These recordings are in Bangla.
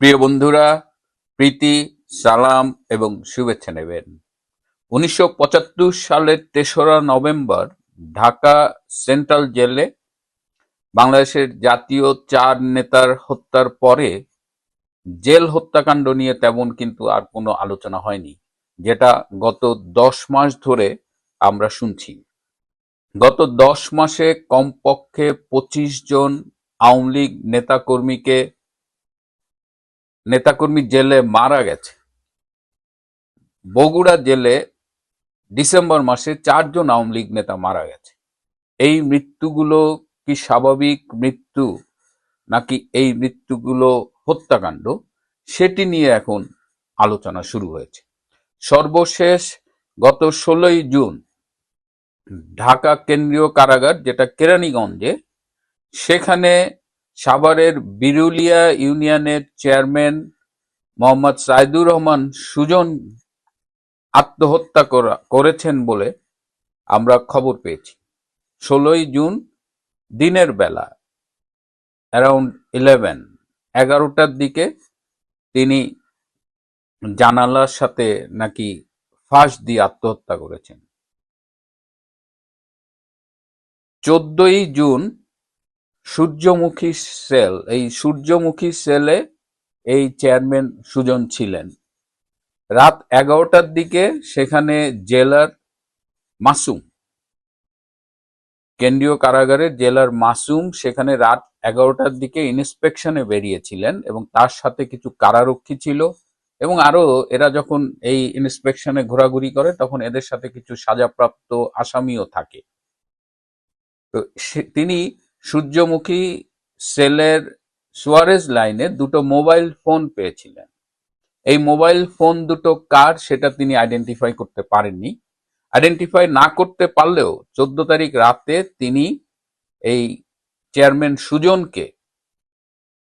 প্রিয় বন্ধুরা, প্রীতি, সালাম এবং শুভেচ্ছা নেবেন। উনিশশো পঁচাত্তর সালের তেসরা নভেম্বর ঢাকা সেন্ট্রাল জেলে বাংলাদেশের জাতীয় চার নেতার হত্যার পরে জেল হত্যাকাণ্ড নিয়ে তেমন কিন্তু আর কোনো আলোচনা হয়নি, যেটা গত দশ মাস ধরে আমরা শুনছি। গত দশ মাসে কমপক্ষে পঁচিশ জন আওয়ামী লীগ নেতাকর্মীকে নেতাকর্মী জেলে মারা গেছে। বগুড়া জেলে ডিসেম্বর মাসে চারজন আওয়ামী লীগ নেতা মারা গেছে। এই মৃত্যুগুলো কি স্বাভাবিক মৃত্যু, নাকি এই মৃত্যুগুলো হত্যাকাণ্ড, সেটি নিয়ে এখন আলোচনা শুরু হয়েছে। সর্বশেষ গত ষোলোই জুন ঢাকা কেন্দ্রীয় কারাগার, যেটা কেরানীগঞ্জে, সেখানে সাভারের বিরুলিয়া ইউনিয়নের চেয়ারম্যান মোহাম্মদ সাইদুর রহমান সুজন আত্মহত্যা করা, করেছেন বলে আমরা খবর পেয়েছি। ষোলোই জুন দিনের বেলা অ্যারাউন্ড ইলেভেন, এগারোটার দিকে তিনি জানালার সাথে নাকি ফাঁস দিয়ে আত্মহত্যা করেছেন। চোদ্দই জুন সূর্যমুখী সেল, এই সূর্যমুখী সেলে এই চেয়ারম্যান সুজন ছিলেন। রাত এগারোটার দিকে সেখানে জেলার মাসুম, কেন্দ্রীয় কারাগারের জেলার মাসুম সেখানে রাত এগারোটার দিকে ইন্সপেকশনে বেরিয়েছিলেন এবং তার সাথে কিছু কারারক্ষী ছিল এবং আরও এরা যখন এই ইন্সপেকশনে ঘোরাঘুরি করে তখন এদের সাথে কিছু সাজাপ্রাপ্ত আসামিও থাকে। তো তিনি সূর্যমুখী সেলের সুয়ারেজ লাইনে দুটো মোবাইল ফোন পেয়েছিলেন। এই মোবাইল ফোন দুটো কার সেটা তিনি আইডেন্টিফাই করতে পারেননি। আইডেন্টিফাই না করতে পারলেও চোদ্দ তারিখ রাতে তিনি এই চেয়ারম্যান সুজনকে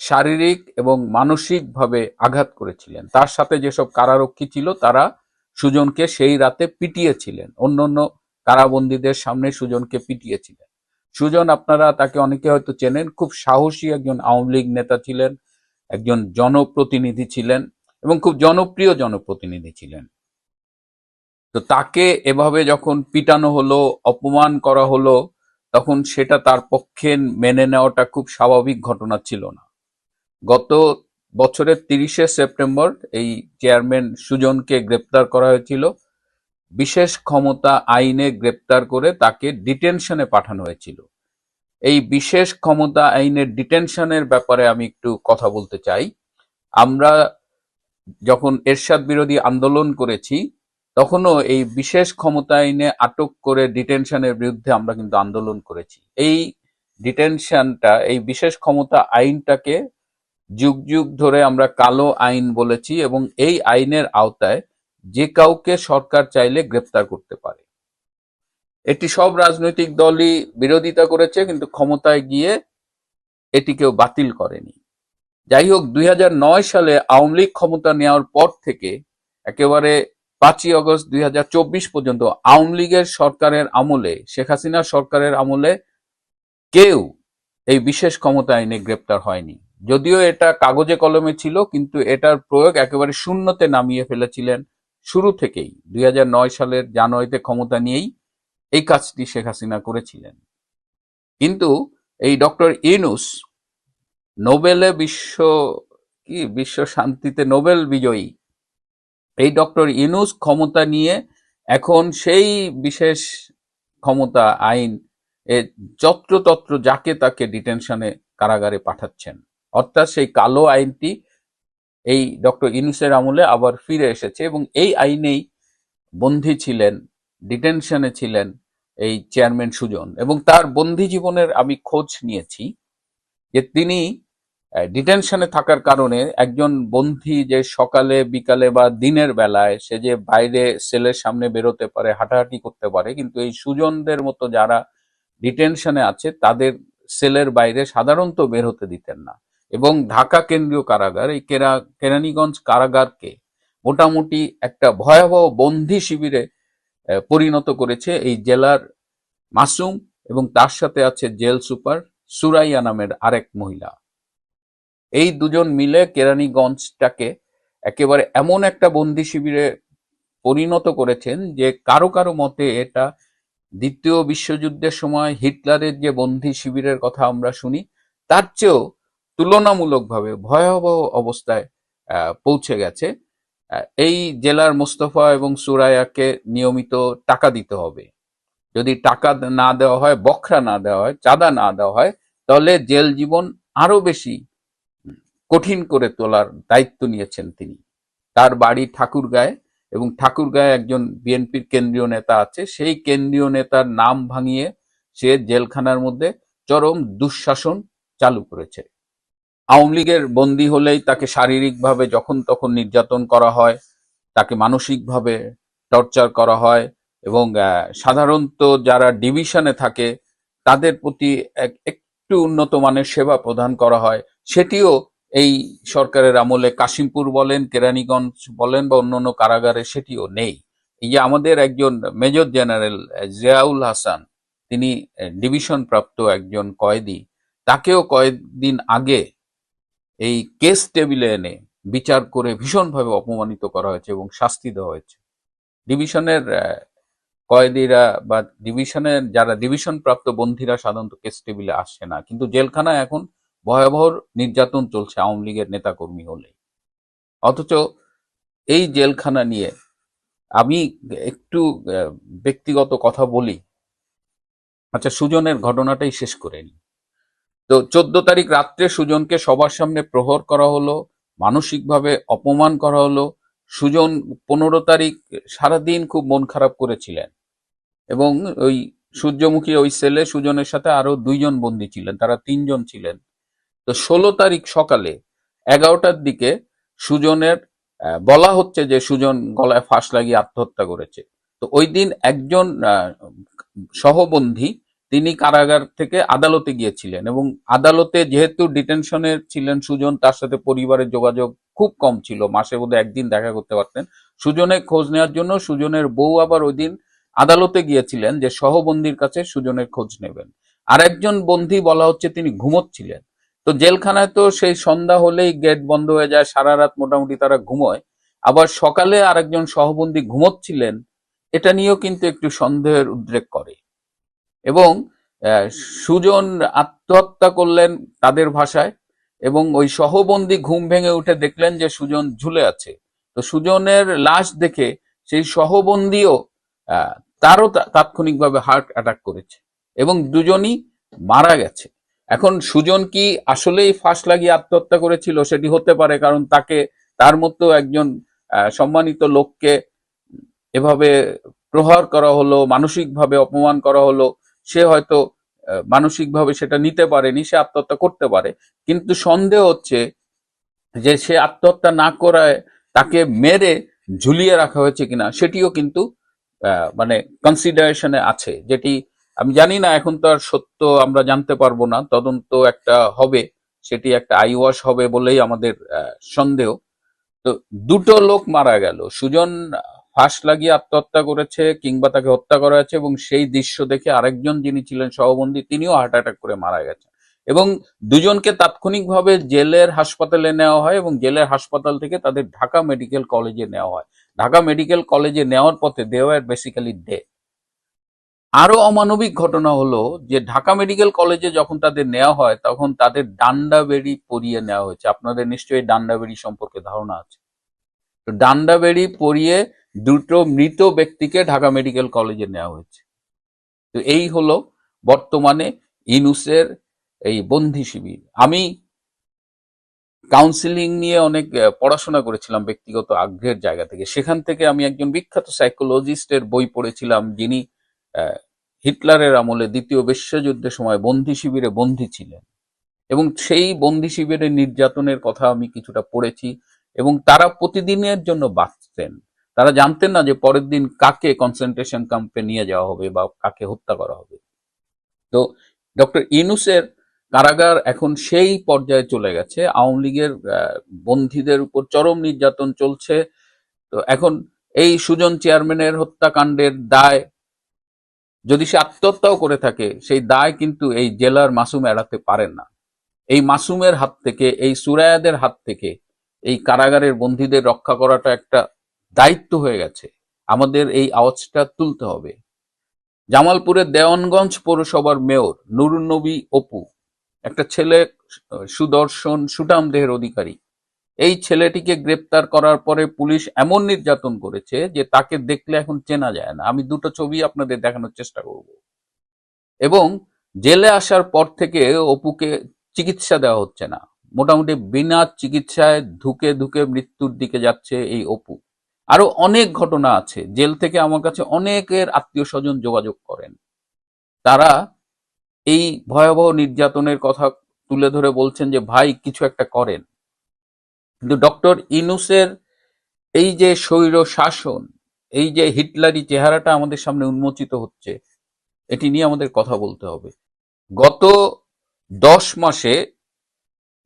শারীরিক এবং মানসিকভাবে আঘাত করেছিলেন। তার সাথে যেসব কারারক্ষী ছিল তারা সুজনকে সেই রাতে পিটিয়েছিলেন। অন্য অন্য কারাবন্দীদের সামনে সুজনকে পিটিয়েছিলেন। সুজন, আপনারা তাকে অনেকে হয়তো চেনেন। খুব সাহসী একজন আওয়ামী লীগ নেতা ছিলেন, একজন জনপ্রতিনিধি ছিলেন এবং খুব জনপ্রিয় জনপ্রতিনিধি ছিলেন। তো তাকে এভাবে যখন পিটানো হলো, অপমান করা হলো, তখন সেটা তার পক্ষে মেনে নেওয়াটা খুব স্বাভাবিক ঘটনা ছিল না। গত বছরের তিরিশে সেপ্টেম্বর এই চেয়ারম্যান সুজনকে গ্রেপ্তার করা হয়েছিল। বিশেষ ক্ষমতা আইনে গ্রেপ্তার করে তাকে ডিটেনশনে পাঠানো হয়েছিল। এই বিশেষ ক্ষমতা আইনের ডিটেনশনের ব্যাপারে আমি একটু কথা বলতে চাই। আমরা যখন এরশাদ বিরোধী আন্দোলন করেছি, তখনও এই বিশেষ ক্ষমতা আইনে আটক করে ডিটেনশনের বিরুদ্ধে আমরা কিন্তু আন্দোলন করেছি। এই ডিটেনশনটা, এই বিশেষ ক্ষমতা আইনটাকে যুগ যুগ ধরে আমরা কালো আইন বলেছি এবং এই আইনের আওতায় যে কাউকে সরকার চাইলে গ্রেপ্তার করতে পারে। এটি সব রাজনৈতিক দলই বিরোধিতা করেছে, কিন্তু ক্ষমতায় গিয়ে এটি কেউ বাতিল করেনি। যাই হোক দুই হাজার নয় সালে আওয়ামী লীগ ক্ষমতা নেওয়ার পর থেকে একেবারে পাঁচই আগস্ট দুই হাজার চব্বিশ পর্যন্ত আওয়ামী লীগের সরকারের আমলে, শেখ হাসিনা সরকারের আমলে কেউ এই বিশেষ ক্ষমতা আইনে গ্রেপ্তার হয়নি। যদিও এটা কাগজে কলমে ছিল, কিন্তু এটার প্রয়োগ একেবারে শূন্যতে নামিয়ে ফেলেছিলেন শুরু থেকেই দুই হাজার নয় সালের জানুয়ারিতে ক্ষমতা নিয়েই এই কাজটি শেখ হাসিনা করেছিলেন। কিন্তু এই ডক্টর ইনুস নোবেলে বিশ্ব কি, বিশ্ব শান্তিতে নোবেল বিজয়ী। এই ডক্টর ইনুস ক্ষমতা নিয়ে এখন সেই বিশেষ ক্ষমতা, আইন, এ যত্রতত্র যাকে তাকে ডিটেনশনে কারাগারে পাঠাচ্ছেন। অর্থাৎ সেই কালো আইনটি এই ডক্টর ইনুসের আমলে আবার ফিরে এসেছে এবং এই আইনেই বন্দী ছিলেন, ডিটেনশনে ছিলেন এই চেয়ারম্যান সুজন। এবং তার বন্দী জীবনের আমি খোঁজ নিয়েছি যে তিনি ডিটেনশনে থাকার কারণে একজন বন্দী যে সকালে, বিকালে বা দিনের বেলায় সে যে বাইরে সেলের সামনে বেরোতে পারে, হাঁটাহাঁটি করতে পারে, কিন্তু এই সুজনদের মতো যারা ডিটেনশনে আছে, তাদের সেলের বাইরে সাধারণত বের হতে দিতেন না। এবং ঢাকা কেন্দ্রীয় কারাগার, এই কেরা, কেরানীগঞ্জ কারাগারকে মোটামুটি একটা ভয়াবহ বন্দি শিবিরে পরিণত করেছে এই জেলার মাসুম এবং তার সাথে আছে জেল সুপার সুরাইয়া নামের আরেক মহিলা। এই দুজন মিলে কেরানীগঞ্জটাকে একেবারে এমন একটা বন্দি শিবিরে পরিণত করেছেন যে কারও কারও মতে এটা দ্বিতীয় বিশ্বযুদ্ধের সময় হিটলারের যে বন্দি শিবিরের কথা আমরা শুনি, তার চেয়েও তুলনামূলকভাবে ভয়াবহ অবস্থায় পৌঁছে গেছে। এই জেলার মোস্তফা এবং সুরায়াকে নিয়মিত টাকা দিতে হবে। যদি টাকা না দেওয়া হয়, বখরা না দেওয়া হয়, চাঁদা না দেওয়া হয়, তাহলে জেল জীবন আরও বেশি কঠিন করে তোলার দায়িত্ব নিয়েছেন তিনি। তার বাড়ি ঠাকুরগাঁয়ে এবং ঠাকুরগাঁয়ে একজন বিএনপির কেন্দ্রীয় নেতা আছে। সেই কেন্দ্রীয় নেতার নাম ভাঙিয়ে সে জেলখানার মধ্যে চরম দুঃশাসন চালু করেছে। আওয়ামী লীগের বন্দী হলেই তাকে শারীরিকভাবে যখন তখন নির্যাতন করা হয়, তাকে মানসিকভাবে টর্চার করা হয় এবং সাধারণত যারা ডিভিশনে থাকে তাদের প্রতি এক- একটু উন্নত মানের সেবা প্রদান করা হয়। সেটিও এই সরকারের আমলে কাশিমপুর বলেন, কেরানীগঞ্জ বলেন বা অন্যান্য কারাগারে সেটিও নেই। এই যে আমাদের একজন মেজর জেনারেল জিয়াউল হাসান, তিনি ডিভিশন প্রাপ্ত একজন কয়েদি, তাকেও কয়েকদিন আগে এই কেস টেবিলে এনে বিচার করে ভীষণভাবে অপমানিত করা হয়েছে এবং শাস্তি দেওয়া হয়েছে। ডিভিশনের কয়েদিরা বা ডিভিশনের যারা ডিভিশন প্রাপ্ত বন্দীরা সাধারণত কেস টেবিলে আসে না। কিন্তু জেলখানায় এখন ভয়াবহ নির্যাতন চলছে আওয়ামী লীগের নেতাকর্মী হলে অথচ এই জেলখানা নিয়ে আমি একটু ব্যক্তিগত কথা বলি। আচ্ছা সুজনের ঘটনাটাই শেষ করে নিই তো চোদ্দ তারিখ রাত্রে সুজনকে সবার সামনে প্রহর করা হলো, মানসিকভাবে অপমান করা হলো। সুজন পনেরো তারিখ সারাদিন খুব মন খারাপ করেছিলেন এবং ওই সূর্যমুখী ওই সেলে সুজনের সাথে আরও দুইজন বন্দী ছিলেন, তারা তিনজন ছিলেন। তো ষোলো তারিখ সকালে এগারোটার দিকে সুজনের বলা হচ্ছে যে সুজন গলায় ফাঁস লাগিয়ে আত্মহত্যা করেছে। তো ওই দিন একজন সহবন্ধী তিনি কারাগার থেকে আদালতে গিয়েছিলেন এবং আদালতে যেহেতু ডিটেনশনে ছিলেন সুজন, তার সাথে পরিবারের যোগাযোগ খুব কম ছিল। মাসে বোধহয় একদিন দেখা করতে পারতেন। সুজনের খোঁজ নেওয়ার জন্য সুজনের বউ আবার ওই দিন আদালতে গিয়েছিলেন যে সহবন্দির কাছে সুজনের খোঁজ নেবেন। আর একজন বন্দী বলা হচ্ছে তিনি ঘুমোচ্ছিলেন। তো জেলখানায় তো সেই সন্ধ্যা হলেই গেট বন্ধ হয়ে যায়, সারা রাত মোটামুটি তারা ঘুমোয়। আবার সকালে আরেকজন সহবন্দী ঘুমোচ্ছিলেন, এটা নিয়েও কিন্তু একটু সন্দেহের উদ্রেক করে। এবং সুজন আত্মহত্যা করলেন তাদের ভাষায় এবং ওই সহবন্দী ঘুম ভেঙে উঠে দেখলেন যে সুজন ঝুলে আছে। তো সুজনের লাশ দেখে সেই সহবন্দীও তারও তাৎক্ষণিকভাবে হার্ট অ্যাটাক করেছে এবং দুজনই মারা গেছে। এখন সুজন কি আসলেই ফাঁস লাগিয়ে আত্মহত্যা করেছিল সেটি হতে পারে, কারণ তাকে, তার মতো একজন সম্মানিত লোককে এভাবে প্রহার করা হলো, মানসিকভাবে অপমান করা হলো সে হয়তো মানসিকভাবে সেটা নিতে পারেনি, সে আত্মহত্যা করতে পারে। কিন্তু সন্দেহ হচ্ছে যে সে আত্মহত্যা না করায় তাকে মেরে ঝুলিয়ে রাখা হয়েছে কিনা, সেটিও কিন্তু মানে কনসিডারেশনে আছে। যেটি আমি জানি না, এখন তো আর সত্য আমরা জানতে পারব না, তদন্ত একটা হবে, সেটি একটা আইওয়াশ হবে বলেই আমাদের সন্দেহ। তো দুটো লোক মারা গেল, সুজন ফাঁস লাগিয়ে আত্মহত্যা করেছে কিংবা তাকে হত্যা করা হয়েছে এবং সেই দৃশ্য দেখে আরেকজন যিনি ছিলেন সহবন্দী, তিনিও হার্ট অ্যাটাক করে মারা গেছেন। এবং দুজনকে তাৎক্ষণিকভাবে জেলের হাসপাতালে নেওয়া হয় এবং জেলের হাসপাতাল থেকে তাদের ঢাকা মেডিকেল কলেজে নেওয়া হয়। ঢাকা মেডিকেল কলেজে নেওয়ার পথে দে ওয়ার বেসিক্যালি ডে আরও অমানবিক ঘটনা হলো যে ঢাকা মেডিকেল কলেজে যখন তাদের নেওয়া হয়, তখন তাদের ডান্ডা বেড়ি পরিয়ে নেওয়া হয়েছে। আপনাদের নিশ্চয়ই ডান্ডা বেড়ি সম্পর্কে ধারণা আছে। তো ডান্ডা বেড়ি পরিয়ে দুটো মৃত ব্যক্তিকে ঢাকা মেডিকেল কলেজে নেওয়া হয়েছে। তো এই হলো বর্তমানে ইনুসের এই বন্ধি শিবির। আমি কাউন্সিলিং নিয়ে অনেক পড়াশোনা করেছিলাম ব্যক্তিগত আগ্রহের জায়গা থেকে। সেখান থেকে আমি একজন বিখ্যাত সাইকোলজিস্টের বই পড়েছিলাম, যিনি হিটলারের আমলে দ্বিতীয় বিশ্বযুদ্ধের সময় বন্দি শিবিরে বন্দী ছিলেন। এবং সেই বন্দি শিবিরের নির্যাতনের কথা আমি কিছুটা পড়েছি এবং তারা প্রতিদিনের জন্য বাঁচতেন। তারা জানতেন না যে পরের দিন কাকে কনসেন্ট্রেশন ক্যাম্পে নিয়ে যাওয়া হবে বা কাকে হত্যা করা হবে। তো ডক্টর ইনুসের কারাগার এখন সেই পর্যায়ে চলে গেছে। আওয়ামী লীগের আহ, বন্দীদের উপর চরম নির্যাতন চলছে। তো এখন এই সুজন চেয়ারম্যানের হত্যাকাণ্ডের দায় যদি সে আত্মহত্যাও করে থাকে সেই দায় কিন্তু এই জেলার মাসুম এড়াতে পারেন না। এই মাসুমের হাত থেকে এই সুরায়াদের হাত থেকে এই কারাগারের বন্দীদের রক্ষা করাটা একটা দায়িত্ব হয়ে গেছে। আমাদের এই আওয়াজটা তুলতে হবে। জামালপুরের দেওয়ানগঞ্জ পৌরসভার মেয়র নুরুন নবী অপু, একটা ছেলে সুদর্শন সুটাম দেহের অধিকারী, এই ছেলেটিকে গ্রেপ্তার করার পরে পুলিশ এমন নির্যাতন করেছে যে তাকে দেখলে এখন চেনা যায় না। আমি দুটো ছবি আপনাদের দেখানোর চেষ্টা করব। এবং জেলে আসার পর থেকে অপুকে চিকিৎসা দেওয়া হচ্ছে না। মোটামুটি বিনা চিকিৎসায় ধুকে ধুকে মৃত্যুর দিকে যাচ্ছে এই অপু। আরও অনেক ঘটনা আছে। জেল থেকে আমার কাছে অনেকের আত্মীয় স্বজন যোগাযোগ করেন। তারা এই ভয়াবহ নির্যাতনের কথা তুলে ধরে বলছেন যে, ভাই, কিছু একটা করেন। কিন্তু ডক্টর ইনুসের এই যে স্বৈর শাসন, এই যে হিটলারি চেহারাটা আমাদের সামনে উন্মোচিত হচ্ছে, এটি নিয়ে আমাদের কথা বলতে হবে। গত দশ মাসে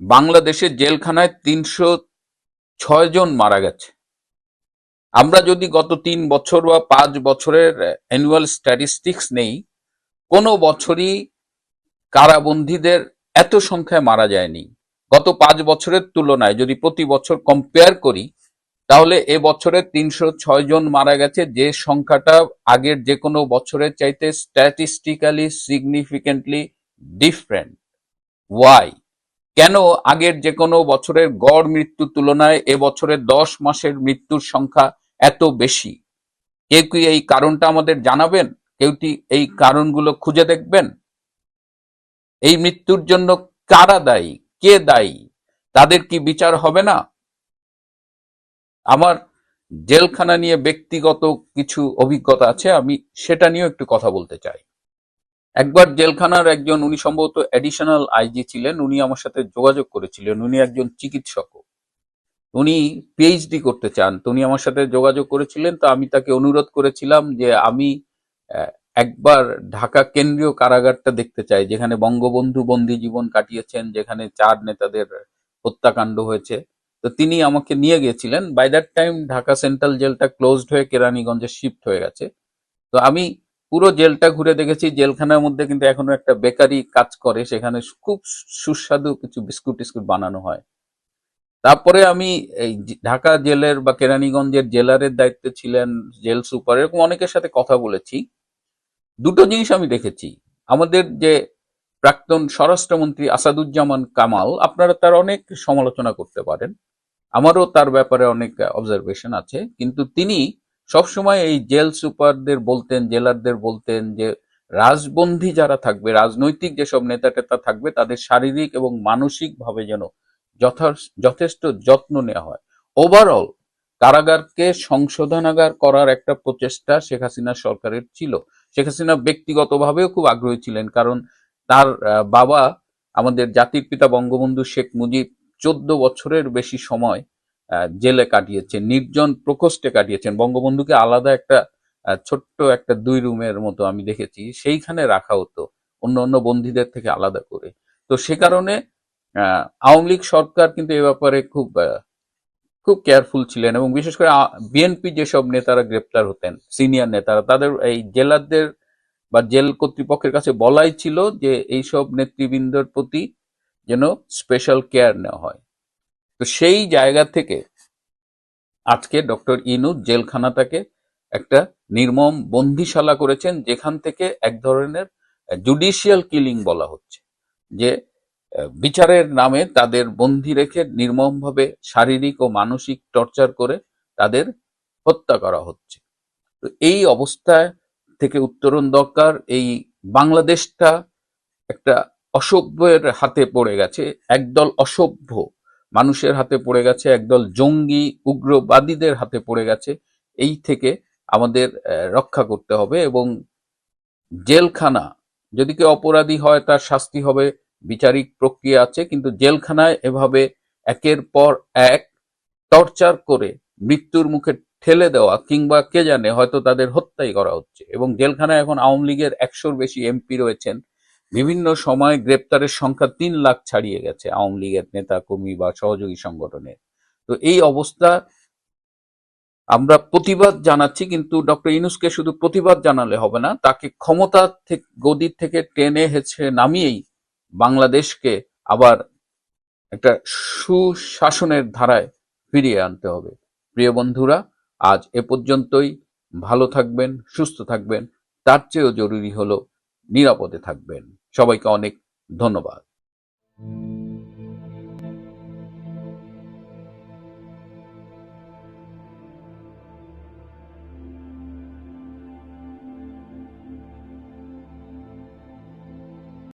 বাংলাদেশের জেলখানায় তিনশো ছয় জন মারা গেছে। আমরা যদি গত তিন বছর বা পাঁচ বছরের অ্যানুয়াল স্ট্যাটিস্টিক্স নেই, কোনো বছরই কারাবন্দীদের এত সংখ্যায় মারা যায়নি। গত পাঁচ বছরের তুলনায় যদি প্রতি বছর কম্পেয়ার করি, তাহলে এ বছরে তিনশো ছয় জন মারা গেছে, যে সংখ্যাটা আগের যে কোনো বছরের চাইতে স্ট্যাটিস্টিক্যালি সিগনিফিকেন্টলি ডিফারেন্ট ওয়াই কেন আগের যে কোনো বছরের গড় মৃত্যুর তুলনায় এ বছরের দশ মাসের মৃত্যুর সংখ্যা এত বেশি। কেউ কি এই কারণটা আমাদের জানাবেন? কেউ কি এই কারণগুলো খুঁজে দেখবেন? এই মৃত্যুর জন্য কারা দায়ী? কে দায়ী? তাদের কি বিচার হবে না? আমার জেলখানা নিয়ে ব্যক্তিগত কিছু অভিজ্ঞতা আছে, আমি সেটা নিয়েও একটু কথা বলতে চাই। একবার জেলখানার একজন, উনি সম্ভবত অ্যাডিশনাল আইজি ছিলেন, উনি আমার সাথে যোগাযোগ করেছিলেন, উনি একজন চিকিৎসক। উনি পিএইচডি করতে চান, তো উনি আমার সাথে যোগাযোগ করেছিলেন, তো আমি তাকে অনুরোধ করেছিলাম যে আমি একবার ঢাকা কেন্দ্রীয় কারাগারটা দেখতে চাই, যেখানে বঙ্গবন্ধু বন্দী জীবন কাটিয়েছেন, যেখানে চার নেতাদের হত্যাকাণ্ড হয়েছে। তো তিনি আমাকে নিয়ে গিয়েছিলেন by that time Dhaka central জেলটা ক্লোজড হয়ে কেরানীগঞ্জে শিফট হয়ে গেছে। তো আমি পুরো জেলটা ঘুরে দেখেছি, জেলখানার মধ্যে কিন্তু এখনও একটা বেকারি কাজ করে, সেখানে খুব সুস্বাদু কিছু বিস্কুট টিস্কুট বানানো হয়। তারপরে আমি এই ঢাকা জেলের বা কেরানীগঞ্জের জেলারের দায়িত্বে ছিলেন জেল সুপার, এরকম অনেকের সাথে কথা বলেছি। দুটো জিনিস আমি দেখেছি। আমাদের যে প্রাক্তন স্বরাষ্ট্রমন্ত্রী আসাদুজ্জামান কামাল, আপনারা তার অনেক সমালোচনা করতে পারেন। আমারও তার ব্যাপারে অনেক অবজারভেশন আছে। কিন্তু তিনি সবসময় এই জেল সুপারদের বলতেন, জেলারদের বলতেন যে, রাজবন্দী যারা থাকবে, রাজনৈতিক যেসব নেতা টেতা থাকবে, তাদের শারীরিক এবং মানসিকভাবে যেন যথেষ্ট যত্ন নেওয়া হয়। ওভারঅল কারাগারকে সংশোধনাগার করার একটা প্রচেষ্টা শেখ হাসিনা সরকারের ছিল। শেখ হাসিনা ব্যক্তিগতভাবেও খুব আগ্রহী ছিলেন কারণ তার বাবা আমাদের জাতির পিতা বঙ্গবন্ধু শেখ মুজিব চোদ্দ বছরের বেশি সময় জেলে কাটিয়েছেন, নির্জন প্রকোষ্ঠে কাটিয়েছেন। বঙ্গবন্ধুকে আলাদা একটা ছোট্ট একটা দুই রুমের মতো আমি দেখেছি। সেইখানে রাখা হতো অন্য অন্য বন্দীদের থেকে আলাদা করে। তো সে কারণে আওয়ামী লীগ সরকার কিন্তু এ ব্যাপারে খুব খুব কেয়ারফুল ছিলেন এবং বিশেষ করে বিএনপি যেসব নেতারা গ্রেপ্তার হতেন সিনিয়র নেতারা, তাদের এই জেলারদের বা জেল কর্তৃপক্ষের কাছে বলাই ছিল যে এইসব নেতৃবৃন্দর প্রতি যেন স্পেশাল কেয়ার নেওয়া হয়। তো সেই জায়গা থেকে আজকে ডক্টর ইনু জেলখানাটাকে একটা নির্মম বন্দিশালা করেছেন, যেখান থেকে এক ধরনের জুডিশিয়াল কিলিং বলা হচ্ছে। যে বিচারের নামে তাদের বন্দি রেখে নির্মমভাবে শারীরিক ও মানসিক টর্চার করে তাদের হত্যা করা হচ্ছে। তো এই অবস্থায় থেকে উত্তরণ দরকার। এই বাংলাদেশটা একটা অসভ্যের হাতে পড়ে গেছে, একদল অসভ্য মানুষের হাতে পড়ে গেছে, একদল জঙ্গি উগ্রবাদীদের হাতে পড়ে গেছে। এই থেকে আমাদের রক্ষা করতে হবে এবং জেলখানা, যদি কেউ অপরাধী হয় তার শাস্তি হবে। বিচারিক প্রক্রিয়া আছে, কিন্তু জেলখানায় এভাবে একের পর এক টর্চার করে মৃত্যুর মুখে ঠেলে দেওয়া কিংবা কে জানে, হয়তো তাদের হত্যাই করা হচ্ছে। এবং জেলখানায় এখন আওয়ামী লীগের একশোর বেশি এমপি রয়েছেন। বিভিন্ন সময় গ্রেপ্তারের সংখ্যা তিন লাখ ছাড়িয়ে গেছে আওয়ামী লীগের নেতা কর্মী বা সহযোগী সংগঠনের। তো এই অবস্থা আমরা প্রতিবাদ জানাচ্ছি, কিন্তু ডক্টর ইনুসকে শুধু প্রতিবাদ জানালে হবে না, তাকে ক্ষমতা থেকে গদির থেকে টেনে হেছে নামিয়েই বাংলাদেশকে আবার একটা সুশাসনের ধারায় ফিরিয়ে আনতে হবে। প্রিয় বন্ধুরা, আজ এ পর্যন্তই। ভালো থাকবেন, সুস্থ থাকবেন। তার চেয়েও জরুরি হলো নিরাপদে থাকবেন। সবাইকে অনেক ধন্যবাদ।